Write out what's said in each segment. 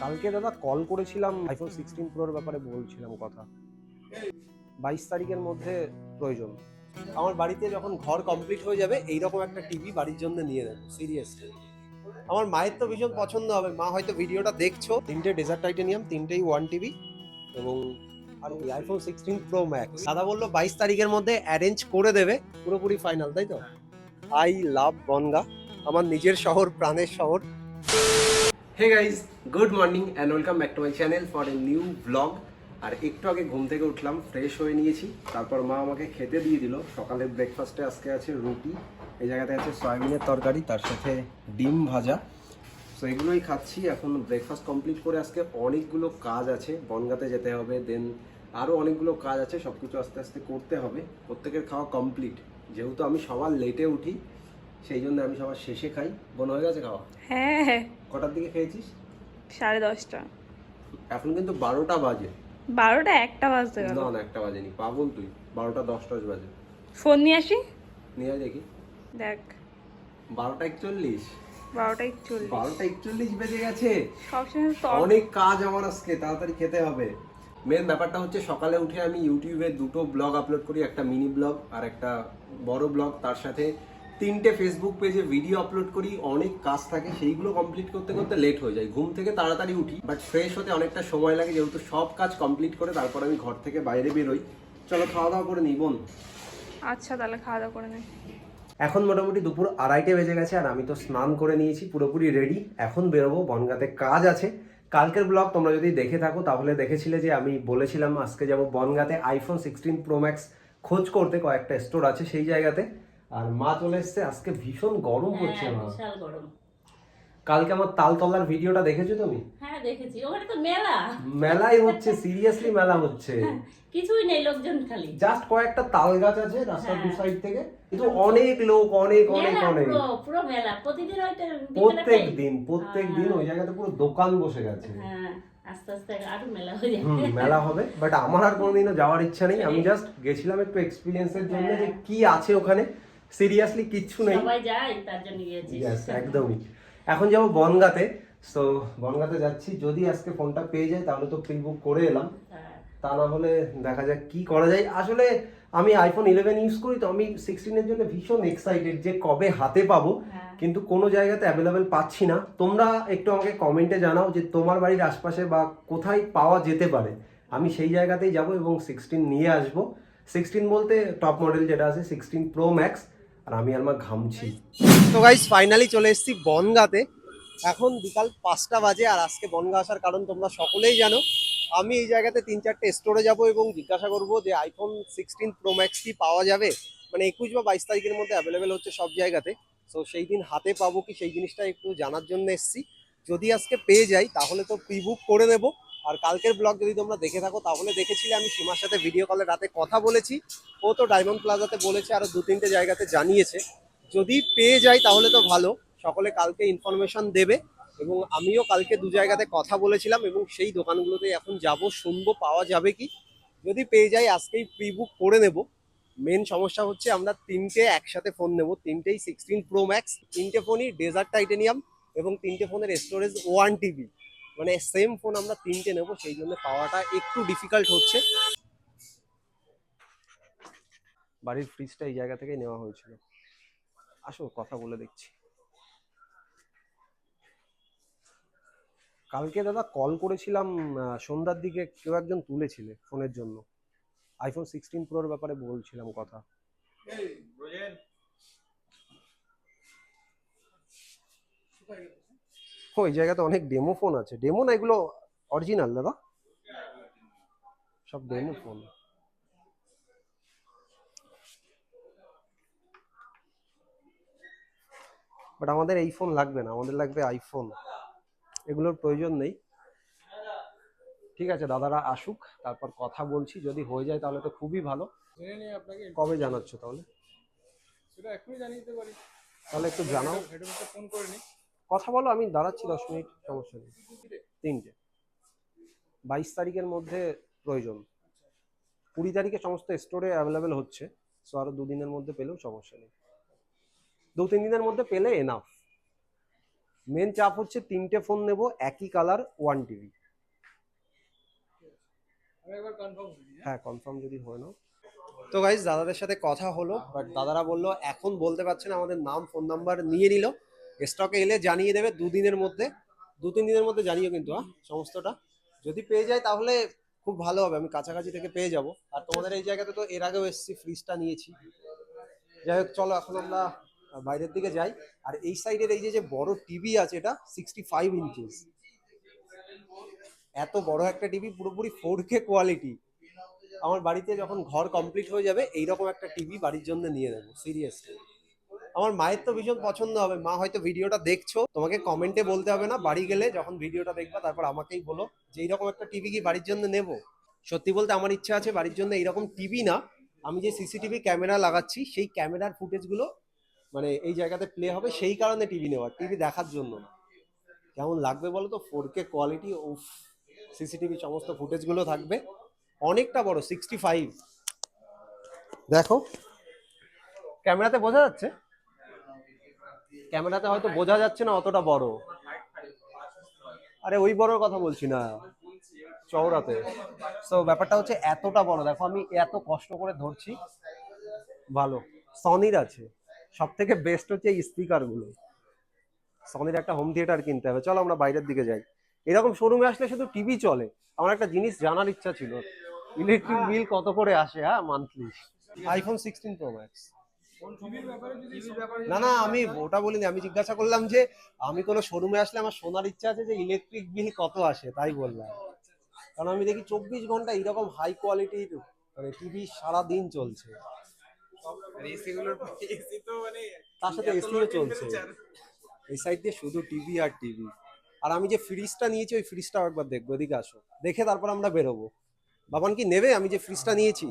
কালকে দাদা কল করেছিলাম আইফোন সিক্সটিন প্রোর ব্যাপারে বলছিলাম কথা। বাইশ তারিখের মধ্যে প্রয়োজন। আমার বাড়িতে যখন ঘর কমপ্লিট হয়ে যাবে, এইরকম একটা টিভি বাড়ির জন্য নিয়ে নেব সিরিয়াসলি আমার মায়ের তো ভীষণ পছন্দ হবে। মা হয়তো ভিডিওটা দেখছ। তিনটে ডেজার্ট টাইটেনিয়াম তিনটেই ওয়ান টিভি এবং আর ওই আইফোন সিক্সটিন প্রো ম্যাক্স দাদা বলল, বাইশ তারিখের মধ্যে অ্যারেঞ্জ করে দেবে, পুরোপুরি ফাইনাল তাই তো? আই লাভ বনগা আমার নিজের শহর, প্রাণের শহর। Hey guys good morning and welcome back to my channel for a new vlog আর একটু আগে ঘুম থেকে উঠলাম ফ্রেশ হয়ে নিয়েছি। তারপর মা আমাকে খেতে দিয়ে দিল। সকালের ব্রেকফাস্টে আজকে আছে রুটি। এই জায়গাতে আছে সয়াবিনের তরকারি, তার সাথে ডিম ভাজা। সো এগুলোই খাচ্ছি। এখন ব্রেকফাস্ট কমপ্লিট করে আজকে অনেকগুলো কাজ আছে। বনগাতে যেতে হবে দেন আরও অনেকগুলো কাজ আছে। সব কিছু আস্তে আস্তে করতে হবে। প্রত্যেকের খাওয়া কমপ্লিট যেহেতু আমি সবার লেটে উঠি, সেই জন্য আমি সবার শেষে খাই। বোন, হয়ে গেছে খাওয়া? হ্যাঁ হ্যাঁ কটার দিকে খেয়েছিস? সাড়ে দশটা। এখন কিন্তু বারোটা বাজে। বারোটা একটা বাজতে গেল। না না একটা বাজেনি। পাগল তুই। বারোটা দশটা বাজে। ফোন নিয়ে আসি? নিয়ে আয় দেখি। দেখ। বারোটা একচল্লিশ। বারোটা একচল্লিশ। বারোটা একচল্লিশ বেজে গেছে। সবসময় অনেক কাজ আমার আজকে তাড়াতাড়ি খেতে হবে। মেন ব্যাপারটা হচ্ছে সকালে উঠে আমি ইউটিউবে দুটো ব্লগ আপলোড করি একটা মিনি ব্লগ আর একটা বড় ব্লগ তার সাথে তিনটে ফেসবুক পেজে ভিডিও আপলোড করি অনেক কাজ থাকে সেইগুলো কমপ্লিট করতে করতে লেট হয়ে যায়। ঘুম থেকে তাড়াতাড়ি উঠি বাট ফ্রেশ হতে অনেকটা সময় লাগে যেহেতু সব কাজ কমপ্লিট করে তারপর আমি ঘর থেকে বাইরে বেরোই। চলো খাওয়া দাওয়া করে নিই বোন? আচ্ছা তাহলে খাওয়া দাওয়া করে নে। এখন মোটামুটি দুপুর আড়াইটে বেজে গেছে আর আমি তো স্নান করে নিয়েছি পুরোপুরি রেডি এখন বেরোবো বনগাতে কাজ আছে। কালকের ব্লগ তোমরা যদি দেখে থাকো তাহলে দেখেছিলে যে আমি বলেছিলাম আজকে যাব বনগাতে আইফোন সিক্সটিন প্রো ম্যাক্স খোঁজ করতে কয়েকটা স্টোর আছে সেই জায়গাতে। আর মা চলে এসছে আজকে ভীষণ গরম পড়ছে হ্যাঁ, মা। বিশাল গরম। কালকে আমার তালতলার ভিডিওটা দেখেছ তুমি? হ্যাঁ দেখেছি। ওখানে তো মেলা। মেলাই হচ্ছে সিরিয়াসলি মেলা হচ্ছে। কিছুই নেই লোকজন খালি। জাস্ট কয়েকটা তাল গাছ আছে রাস্তার দু হ্যাঁ। সাইড থেকে। কিন্তু অনেক লোক অনেক অনেক অনেক। পুরো মেলা। প্রতিদিন ওইটা প্রত্যেক দিন প্রত্যেক দিন ওই জায়গাতে পুরো দোকান বসে গেছে। হ্যাঁ আস্তে আস্তে আরও মেলা হয়ে মেলা হবে। বাট আমার আর কোনোদিনও যাওয়ার ইচ্ছা নেই। আমি জাস্ট গেছিলাম একটু এক্সপিরিয়েন্সের জন্য যে কি আছে ওখানে। সিরিয়াসলি কিচ্ছু নেই। সবাই যায় তার জন্য গিয়েছি। Yes, একদমই। এখন যাব বনগাতে। সো বনগাতে যাচ্ছি। যদি আজকে ফোনটা পেয়ে যায় তাহলে তো প্রি বুক করে এলাম। হ্যাঁ, তা না হলে দেখা যাক কি করা যায়। আসলে আমি আইফোন ইলেভেন ইউজ করি তো আমি সিক্সটিনের জন্য ভীষণ এক্সাইটেড যে কবে হাতে পাবো। হ্যাঁ। কিন্তু কোনো জায়গাতে অ্যাভেলেবেল পাচ্ছি না। তোমরা একটু আমাকে কমেন্টে জানাও যে তোমার বাড়ির আশপাশে বা কোথায় পাওয়া যেতে পারে। আমি সেই জায়গাতেই যাব এবং সিক্সটিন নিয়ে আসব। সিক্সটিন বলতে টপ মডেল যেটা আছে সিক্সটিন প্রো ম্যাক্স আর আমি আর মা ঘামছি। তো গাইস ফাইনালি চলে এসেছি বনগাতে। এখন বিকাল পাঁচটা বাজে আর আজকে বনগা আসার কারণ তোমরা সকলেই জানো। আমি এই জায়গাতে তিন চারটে স্টোরে যাব এবং জিজ্ঞাসা করব যে আইফোন সিক্সটিন প্রো ম্যাক্স কি পাওয়া যাবে? মানে একুশ বা বাইশ তারিখের মধ্যে অ্যাভেলেবেল হচ্ছে সব জায়গাতে। সো সেই দিন হাতে পাবো কি? সেই জিনিসটা একটু জানার জন্য এসেছি। যদি আজকে পেয়ে যাই, তাহলে তো প্রি বুক করে নেব। আর কালকের ব্লগ যদি তোমরা দেখে থাকো, তাহলে দেখেছিলে আমি সীমার সাথে ভিডিও কলে রাতে কথা বলেছি। ও তো ডায়মন্ড প্লাজাতে বলেছে আরও দু তিনটে জায়গাতে জানিয়েছে। যদি পেয়ে যাই তাহলে তো ভালো, সকলে কালকে ইনফরমেশন দেবে। এবং আমিও কালকে দু জায়গাতে কথা বলেছিলাম এবং সেই দোকানগুলোতে এখন যাব, শুনব, পাওয়া যাবে কি? যদি পেয়ে যাই, আজকেই প্রি বুক করে নেব। মেন সমস্যা হচ্ছে আমরা তিনটে একসাথে ফোন নেব। তিনটেই সিক্সটিন প্রো ম্যাক্স তিনটে ফোনই ডেজার্ট টাইটেনিয়াম এবং তিনটে ফোনের স্টোরেজ ওয়ান টিবি মানে সেম ফোন আমরা তিনটে নেব, সেই জন্য পাওয়াটা একটু ডিফিকাল্ট হচ্ছে। বাড়ির ফ্রিজটা এই জায়গা থেকেই নেওয়া হয়েছিল। আসো, কথা বলে দেখছি। কালকে দাদা কল করেছিলাম সন্ধ্যার দিকে কেউ একজন তুলেছিলে ফোনের জন্য। আইফোন সিক্সটিন প্রোর ব্যাপারে বলছিলাম কথা। ও এই জায়গাতে অনেক ডেমো ফোন আছে। ডেমো না এগুলো অরিজিনাল দাদা? সব ডেমো ফোন বাট আমাদের এই ফোন লাগবে না আমাদের লাগবে আইফোন এগুলোর প্রয়োজন নেই। ঠিক আছে দাদারা আসুক তারপর কথা বলছি। যদি হয়ে যায় তাহলে তো খুবই ভালো। কবে জানাচ্ছ তাহলে? সেটা এখনই জানিয়ে দিতে পারি। তাহলে একটু জানাও। ফোন করে নিই। কথা বলো আমি দাঁড়াচ্ছি দশ মিনিট সমস্যা নেই। তিনটে। বাইশ তারিখের মধ্যে প্রয়োজন। কুড়ি তারিখে সমস্ত স্টোরে অ্যাভেলেবেল হচ্ছে সো আরও দুদিনের মধ্যে পেলেও সমস্যা নেই। দু তিন দিনের মধ্যে পেলে এনাফ মেন চাপ হচ্ছে তিনটে ফোন নেব একই কালার ওয়ান টিভি একবার কনফার্ম হ্যাঁ? হ্যাঁ কনফার্ম যদি হয় না তো গাইজ দাদাদের সাথে কথা হলো বাট দাদারা বলল এখন বলতে পারছে না আমাদের নাম ফোন নাম্বার নিয়ে নিল। স্টকে এলে জানিয়ে দেবে দুদিনের মধ্যে, দু তিন দিনের মধ্যে জানিও কিন্তু হ্যাঁ সমস্তটা। যদি পেয়ে যায় তাহলে খুব ভালো হবে, আমি কাছাকাছি থেকে পেয়ে যাব। আর তোমাদের এই জায়গাতে তো এর আগেও এসেছি ফ্রিজটা নিয়েছি। যাই হোক, চলো এখন আমরা বাইরের দিকে যাই। আর এই সাইডের এই যে বড় টিভি আছে, এটা সিক্সটি ফাইভ ইঞ্চিস এত বড় একটা টিভি পুরোপুরি ফোর কে কোয়ালিটি আমার বাড়িতে যখন ঘর কমপ্লিট হয়ে যাবে, এইরকম একটা টিভি বাড়ির জন্য নিয়ে নেব সিরিয়াসলি আমার মায়ের তো ভীষণ পছন্দ হবে। মা হয়তো ভিডিওটা দেখছ, তোমাকে কমেন্টে বলতে হবে না, বাড়ি গেলে যখন ভিডিওটা দেখবা, তারপর আমাকেই বলো যে এইরকম একটা টিভি কি বাড়ির জন্য নেব। সত্যি বলতে আমার ইচ্ছা আছে বাড়ির জন্য এইরকম টিভি না। আমি যে সিসিটিভি ক্যামেরা লাগাচ্ছি, সেই ক্যামেরার ফুটেজগুলো মানে এই জায়গাতে প্লে হবে, সেই কারণে টিভি নেওয়া টিভি দেখার জন্য। না কেমন লাগবে বলো তো? ফোর কে কোয়ালিটি উফ সিসিটিভি সমস্ত ফুটেজগুলো থাকবে। অনেকটা বড় সিক্সটি ফাইভ দেখো। ক্যামেরাতে বোঝা যাচ্ছে? ক্যামেরাতে হয়তো বোঝা যাচ্ছে না অতটা বড়। আরে ওই বড়র কথা বলছি না চওড়াতে। সো ব্যাপারটা হচ্ছে এতটা বড়। দেখো আমি এত কষ্ট করে ধরছি। ভালো। সনির আছে। সব থেকে বেস্ট হচ্ছে এই স্পিকারগুলো সনির একটা হোম থিয়েটার কিনতে হবে। চলো আমরা বাইরের দিকে যাই। এরকম শোরুমে আসলে শুধু টিভি চলে। আমার একটা জিনিস জানার ইচ্ছা ছিল। ইলেকট্রিক বিল কত করে আসে হ্যাঁ monthly iPhone sixteen Pro Max টিভির ব্যাপারে যদি ব্যাপারে না না আমি ওটা বলিনি আমি জিজ্ঞাসা করলাম যে আমি কোনো শোরুমে আসলে আমার শোনার ইচ্ছা আছে যে ইলেকট্রিক বিল কত আসে তাই বললাম। কারণ আমি দেখি চব্বিশ ঘণ্টা এরকম হাই কোয়ালিটির মানে টিভি সারা দিন চলছে মানে তার সাথে এসিও চলছে। এই সাইড দিয়ে শুধু টিভি আর টিভি আর আমি যে ফ্রিজটা নিয়েছি ওই ফ্রিজটাও একবার দেখব এদিকে আসো। দেখে তারপর আমরা বেরোবো। বাবান কি নেবে? আমি যে ফ্রিজটা নিয়েছি।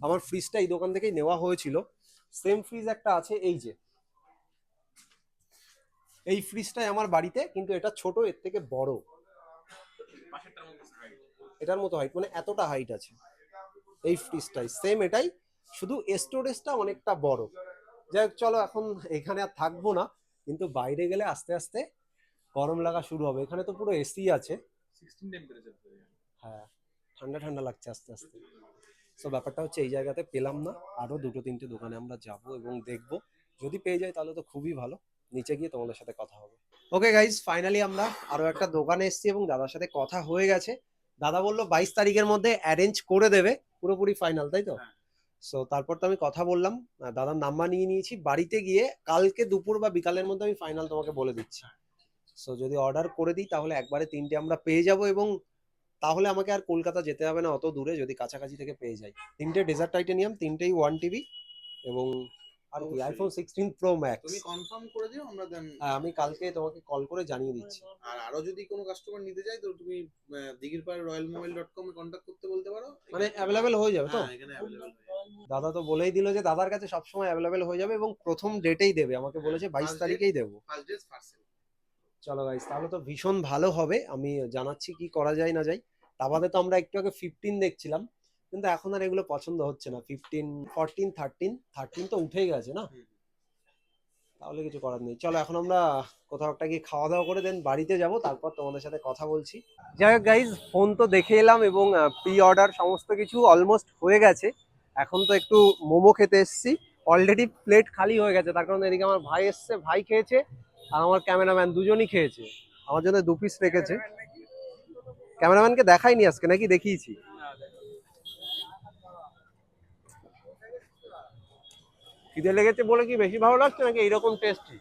আমার ফ্রিজটা এই দোকান থেকেই নেওয়া হয়েছিল। সেম ফ্রিজ একটা আছে এই যে। এই ফ্রিজটাই আমার বাড়িতে কিন্তু এটা ছোট এর থেকে বড়। এটার মতো হাইট মানে এতটা হাইট আছে। এই ফ্রিজটাই সেম এটাই শুধু স্টোরেজটা অনেকটা বড়। যাই হোক চলো এখন এখানে আর থাকব না কিন্তু বাইরে গেলে আস্তে আস্তে গরম লাগা শুরু হবে। এখানে তো পুরো এসি আছে। হ্যাঁ ঠান্ডা ঠান্ডা লাগছে আস্তে আস্তে। সো ব্যাপারটা হচ্ছে এই জায়গাতে পেলাম না। আরও দুটো তিনটে দোকানে আমরা যাব এবং দেখব। যদি পেয়ে যাই তাহলে তো খুবই ভালো। নিচে গিয়ে তোমাদের সাথে কথা হবে। ওকে গাইজ ফাইনালি আমরা আরও একটা দোকানে এসেছি এবং দাদার সাথে কথা হয়ে গেছে। দাদা বলল বাইশ তারিখের মধ্যে অ্যারেঞ্জ করে দেবে। পুরোপুরি ফাইনাল তাই তো? হ্যাঁ। সো তারপর তো আমি কথা বললাম। দাদার নাম্বার নিয়ে নিয়েছি। বাড়িতে গিয়ে কালকে দুপুর বা বিকালের মধ্যে আমি ফাইনাল তোমাকে বলে দিচ্ছি। সো যদি অর্ডার করে দিই তাহলে একবারে তিনটে আমরা পেয়ে যাব এবং তাহলে আমাকে আর কলকাতা যেতে হবে না অত দূরে যদি কাছাকাছি থেকে পেয়ে যাই। তিনটে ডেজার্ট টাইটেনিয়াম তিনটেই ওয়ান টিভি এবং আর কি আইফোন সিক্সটিন প্রো ম্যাক্স তুমি কনফার্ম করে দিও আমরা দেন আমি কালকে তোমাকে কল করে জানিয়ে দিচ্ছি। আর আরও যদি কোনো কাস্টমার নিতে চায় তো তুমি দিঘির পাড় রয়্যাল মোবাইল ডট কমে কন্ট্যাক্ট করতে বলতে পারো। মানে অ্যাভেলেবেল হয়ে যাবে তো? হ্যাঁ এখানে অ্যাভেলেবল দাদা তো বলেই দিল যে দাদার কাছে সবসময় অ্যাভেলেবেল হয়ে যাবে এবং প্রথম ডেটেই দেবে। আমাকে বলেছে বাইশ First date? তারিখেই দেবো। ফার্স্ট ডেজ ফার্স্ট চলো গাইস তাহলে তো ভীষণ ভালো হবে। আমি জানাচ্ছি কি করা যায় না যায়। তা বাদে তো আমরা একটু আগে ফিফটিন দেখছিলাম কিন্তু এখন আর এগুলো পছন্দ হচ্ছে না। ফিফটিন ফোরটিন থার্টিন থার্টিন তো উঠেই গেছে না? তাহলে কিছু করার নেই। চলো এখন আমরা কোথাও একটা গিয়ে খাওয়া দাওয়া করে দেন বাড়িতে যাব তারপর তোমাদের সাথে কথা বলছি। যাই হোক গাইজ ফোন তো দেখে এলাম এবং প্রি অর্ডার সমস্ত কিছু অলমোস্ট হয়ে গেছে। এখন তো একটু মোমো খেতে এসেছি। অলরেডি প্লেট খালি হয়ে গেছে তার কারণ এদিকে আমার ভাই এসছে ভাই খেয়েছে। আর আমার ক্যামেরাম্যান দুজনই খেয়েছে। আমার জন্য দু পিস রেখেছে। ক্যামেরাম্যানকে দেখাইনি আজকে নাকি দেখিয়েছি? খিদে লেগেছে বলে কি বেশি ভালো লাগছে নাকি? এইরকম টেস্টি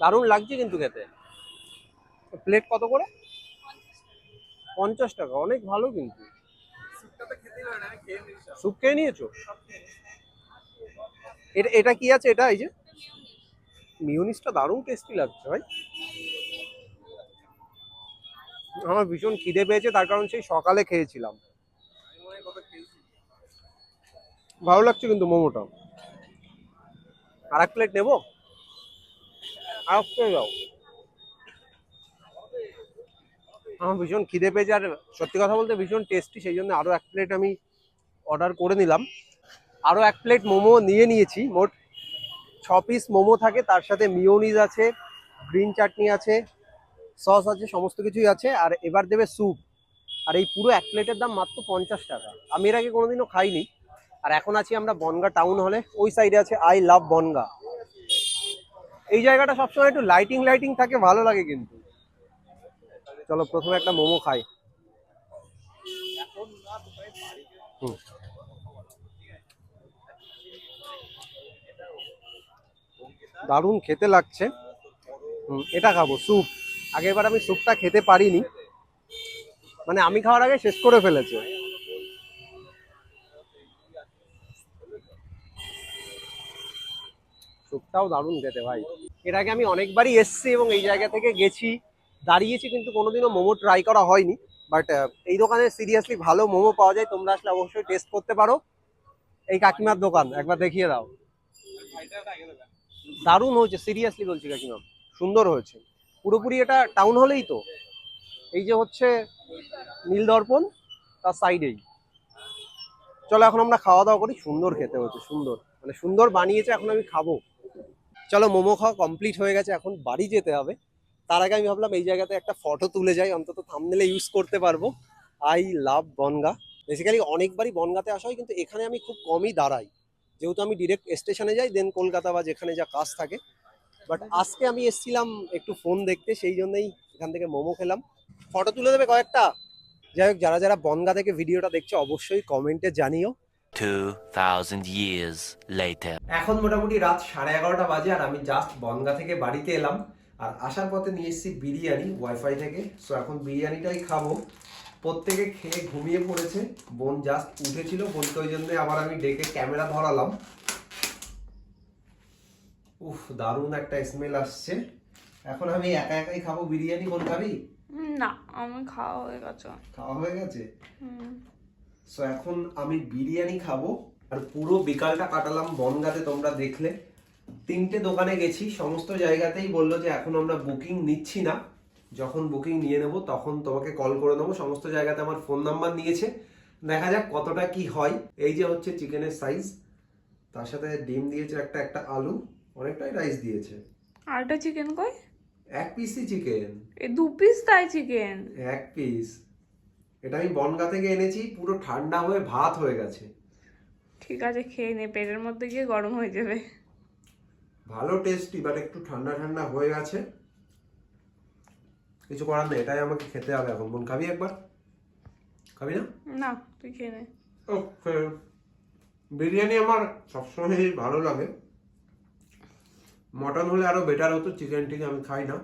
দারুণ লাগছে কিন্তু খেতে। প্লেট কত করে? পঞ্চাশ টাকা অনেক ভালো কিন্তু। স্যুপ খেয়ে নিয়েছো? এটা এটা কি আছে? এটা এই যে? মিউনিসটা দারুণ টেস্টি লাগছে ভাই। আমার ভীষণ খিদে পেয়েছে, তার কারণ সেই সকালে খেয়েছিলাম। ভালো লাগছে কিন্তু মোমোটা। আর এক প্লেট নেব? আর এক প্লেট দাও। আমার ভীষণ খিদে পেয়েছে, আর সত্যি কথা বলতে ভীষণ টেস্টি সেই জন্য আরও এক প্লেট আমি অর্ডার করে নিলাম। আরও এক প্লেট মোমো নিয়ে নিয়েছি, মোট ছ পিস মোমো থাকে, তার সাথে মিওনিজ আছে, গ্রিন চাটনি আছে, সস আছে, সমস্ত কিছুই আছে, আর এবার দেবে স্যুপ। আর এই পুরো এক প্লেটের দাম মাত্র পঞ্চাশ টাকা। আমি এর আগে কোনোদিনও খাইনি। আর এখন আছি আমরা বনগা টাউন হলে। ওই সাইডে আছে আই লাভ বনগা। এই জায়গাটা সবসময় একটু লাইটিং লাইটিং থাকে, ভালো লাগে কিন্তু। চলো, প্রথমে একটা মোমো খাই। হুম। দারুণ খেতে লাগছে। এটা খাব, স্যুপ। আগেরবার আমি স্যুপটা খেতে পারিনি। মানে আমি খাওয়ার আগে শেষ করে ফেলেছে। স্যুপটাও দারুণ খেতে ভাই। এর আগে আমি অনেকবারই এসেছি এবং এই জায়গা থেকে গেছি, দাঁড়িয়েছি, কিন্তু কোনোদিনও মোমো ট্রাই করা হয়নি। বাট এই দোকানে সিরিয়াসলি ভালো মোমো পাওয়া যায়, তোমরা আসলে অবশ্যই টেস্ট করতে পারো। এই কাকিমার দোকান, একবার দেখিয়ে দাও। দারুণ হয়েছে সিরিয়াসলি বলছি কাকিমা সুন্দর হয়েছে। পুরোপুরি এটা টাউন হলেই তো। এই যে হচ্ছে নীল দর্পণ, তার সাইডেই চলো এখন আমরা খাওয়া দাওয়া করি, সুন্দর খেতে হচ্ছে সুন্দর। মানে সুন্দর বানিয়েছে, এখন আমি খাব। চলো মোমো খাওয়া কমপ্লিট হয়ে গেছে, এখন বাড়ি যেতে হবে। তার আগে আমি ভাবলাম এই জায়গাতে একটা ফটো তুলে যাই, অন্তত থামনেলে ইউজ করতে পারব। I love Bongaon. বেসিক্যালি অনেকবারই বনগাতে আসা হয়, কিন্তু এখানে আমি খুব কমই দাঁড়াই। যেহেতু আমি ডিরেক্ট স্টেশনে যাই দেন কলকাতা বা যেখানে যা কাজ থাকে। বাট আজকে আমি এসেছিলাম একটু ফোন দেখতে সেই জন্যই এখান থেকে মোমো খেলাম। ফটো তুলে দেবে কয়েকটা? যাই হোক যারা যারা বনগা থেকে ভিডিওটা দেখছে অবশ্যই কমেন্টে জানিও। 2,000 years later. এখন মোটামুটি রাত সাড়ে এগারোটা বাজে আর আমি জাস্ট বনগা থেকে বাড়িতে এলাম। আর আসার পথে নিয়ে এসেছি বিরিয়ানি ওয়াইফাই থেকে। সো এখন বিরিয়ানিটাই খাব। প্রত্যেকে খেয়ে ঘুমিয়ে পড়েছে। বোন জাস্ট উঠেছিল বোনকে ওই জন্য আবার আমি ডেকে ক্যামেরা ধরালাম। উফ দারুণ একটা স্মেল আসছে। এখন আমি একা একাই খাব বিরিয়ানি বোন খাবি? না আমি খাওয়া হয়ে গেছে। খাওয়া হয়ে গেছে। সো এখন আমি বিরিয়ানি খাব আর পুরো বিকালটা কাটালাম বনগাতে তোমরা দেখলে। তিনটে দোকানে গেছি সমস্ত জায়গাতেই বলল যে এখন আমরা বুকিং নিচ্ছি না। যখন বুকিং নিয়ে নেব তখন তোমাকে কল করে নেব। সমস্ত জায়গাতে আমার ফোন নাম্বার নিয়েছে। দেখা যাক কতটা কি হয়। এই যে হচ্ছে চিকেনের সাইজ তার সাথে ডিম দিয়েছে একটা একটা আলু। অনেকটাই রাইস দিয়েছে। আর একটা চিকেন কই? এক পিসই চিকেন এই দু পিস তাই চিকেন এক পিস এটা আমি বনগা থেকে এনেছি পুরো ঠান্ডা হয়ে ভাত হয়ে গেছে। ঠিক আছে খেয়ে নে পেটের মধ্যে গিয়ে গরম হয়ে যাবে। ভালো টেস্টি বাট একটু ঠান্ডা ঠান্ডা হয়ে গেছে কিছু করার নেই এটাই আমাকে খেতে হবে এখন। বোন খাবি একবার? খাবি না? না তুই খেয়ে নে। ওকে। বিরিয়ানি আমার সবসময় ভালো লাগে। মটন হলে আরও বেটার হতো চিকেন টিকে আমি খাই না।